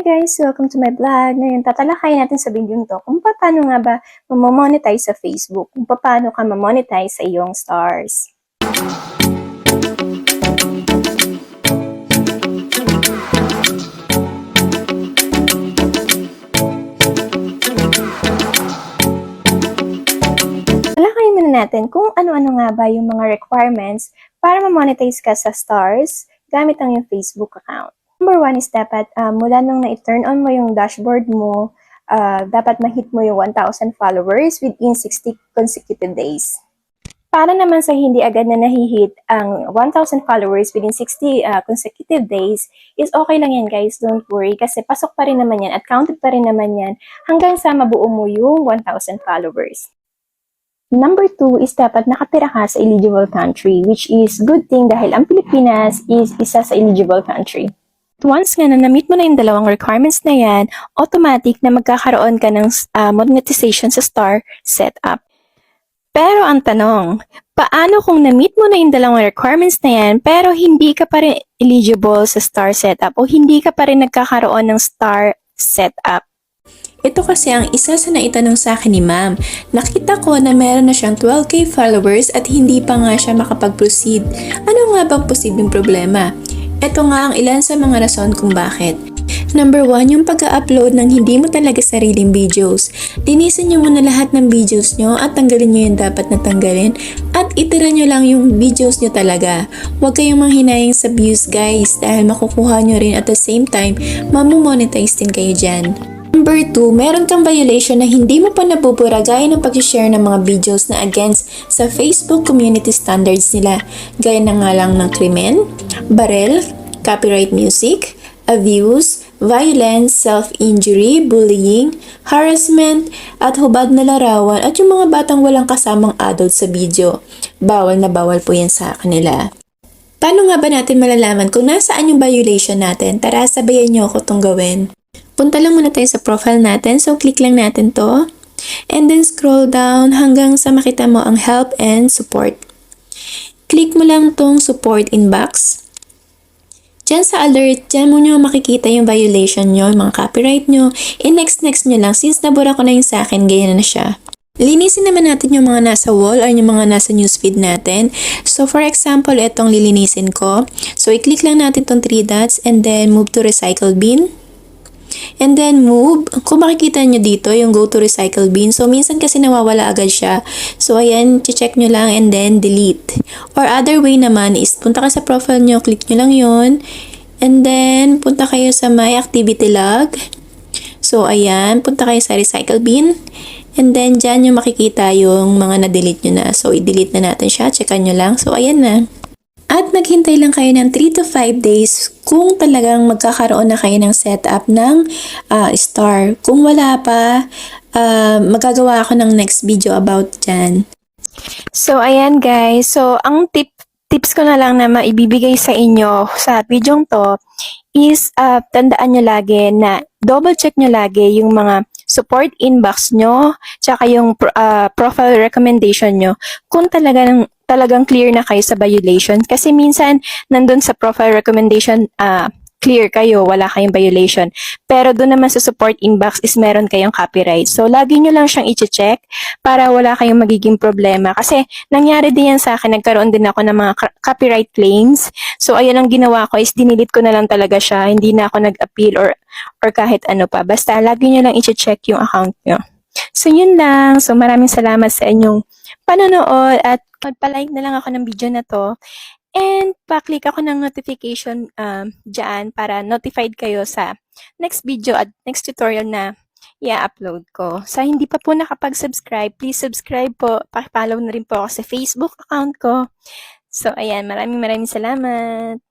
Guys! Welcome to my vlog. Ngayon, tatalakay natin sa video to kung paano nga ba mamonetize sa Facebook, kung paano ka mamonetize sa iyong stars. Talakayin muna natin kung ano-ano nga ba yung mga requirements para mamonetize ka sa stars gamit ang iyong Facebook account. Number one is dapat uh, mula nung na-turn on mo yung dashboard mo, uh, dapat ma-hit mo yung 1,000 followers within 60 consecutive days. Para naman sa hindi agad na nahihit ang 1,000 followers within 60 uh, consecutive days, is okay lang yan guys, don't worry, kasi pasok pa rin naman yan at counted pa rin naman yan hanggang sa mabuo mo yung 1,000 followers. Number two is dapat nakatira ka sa eligible country, which is good thing dahil ang Pilipinas is isa sa eligible country. Once nga na na-meet mo na yung dalawang requirements na yan, automatic na magkakaroon ka ng uh, monetization sa star setup. Pero ang tanong, paano kung na-meet mo na yung dalawang requirements na yan pero hindi ka pa rin eligible sa star setup o hindi ka pa rin nagkakaroon ng star setup? Ito kasi ang isa sa naitanong sa akin ni ma'am. Nakita ko na meron na siyang 12k followers at hindi pa nga siya makapag-proceed. Ano nga bang posibleng problema? Ito nga ang ilan sa mga rason kung bakit. Number 1, yung pag-upload ng hindi mo talaga sariling videos. Linisin nyo muna lahat ng videos nyo at tanggalin nyo yung dapat na tanggalin at itira nyo lang yung videos nyo talaga. Huwag kayong manghinayang sa views guys dahil makukuha nyo rin at the same time, mamumonetize din kayo dyan. Number 2, meron kang violation na hindi mo pa nabubura gaya ng pag-share ng mga videos na against sa Facebook community standards nila. Gaya na nga lang ng krimen, barel, copyright music, abuse, violence, self-injury, bullying, harassment, at hubad na larawan at yung mga batang walang kasamang adult sa video. Bawal na bawal po yan sa kanila. Paano nga ba natin malalaman kung nasaan yung violation natin? Tara, sabayan nyo ako itong gawin. Punta lang muna tayo sa profile natin. So, click lang natin to. And then scroll down hanggang sa makita mo ang help and support. Click mo lang tong support inbox. Diyan sa alert, diyan mo nyo makikita yung violation nyo, yung mga copyright nyo. I-next-next nyo lang since nabura ko na yung sa akin, ganyan na siya. Linisin naman natin yung mga nasa wall or yung mga nasa newsfeed natin. So, for example, itong lilinisin ko. So, i-click lang natin tong 3 dots and then move to recycle bin. And then move, kung makikita nyo dito, yung go to recycle bin. So, minsan kasi nawawala agad siya. So, ayan, check nyo lang and then delete. Or other way naman is, punta ka sa profile nyo, click nyo lang yon And then, punta kayo sa my activity log. So, ayan, punta kayo sa recycle bin. And then, dyan yung makikita yung mga na-delete nyo na. So, i-delete na natin siya. Checkan nyo lang. So, ayan na. At maghintay lang kayo ng 3 to 5 days kung talagang magkakaroon na kayo ng setup ng uh, star. Kung wala pa, uh, magagawa ako ng next video about dyan. So, ayan guys. So, ang tip tips ko na lang na maibibigay sa inyo sa video to is uh, tandaan nyo lagi na double check nyo lagi yung mga support inbox nyo, tsaka yung uh, profile recommendation nyo, kung talagang talagang clear na kayo sa violation. Kasi minsan, nandun sa profile recommendation, uh, clear kayo, wala kayong violation. Pero doon naman sa support inbox is meron kayong copyright. So, lagi nyo lang siyang i-check para wala kayong magiging problema. Kasi, nangyari din yan sa akin, nagkaroon din ako ng mga copyright claims. So, ayun ang ginawa ko is dinilit ko na lang talaga siya. Hindi na ako nag-appeal or, or kahit ano pa. Basta, lagi nyo lang i-check yung account nyo. So, yun lang. So, maraming salamat sa inyong panonood at magpa-like na lang ako ng video na to. And pa-click ako ng notification um, dyan para notified kayo sa next video at next tutorial na i-upload ko. Sa hindi pa po nakapag-subscribe, please subscribe po. Pa-follow na rin po ako sa Facebook account ko. So, ayan. Maraming maraming salamat.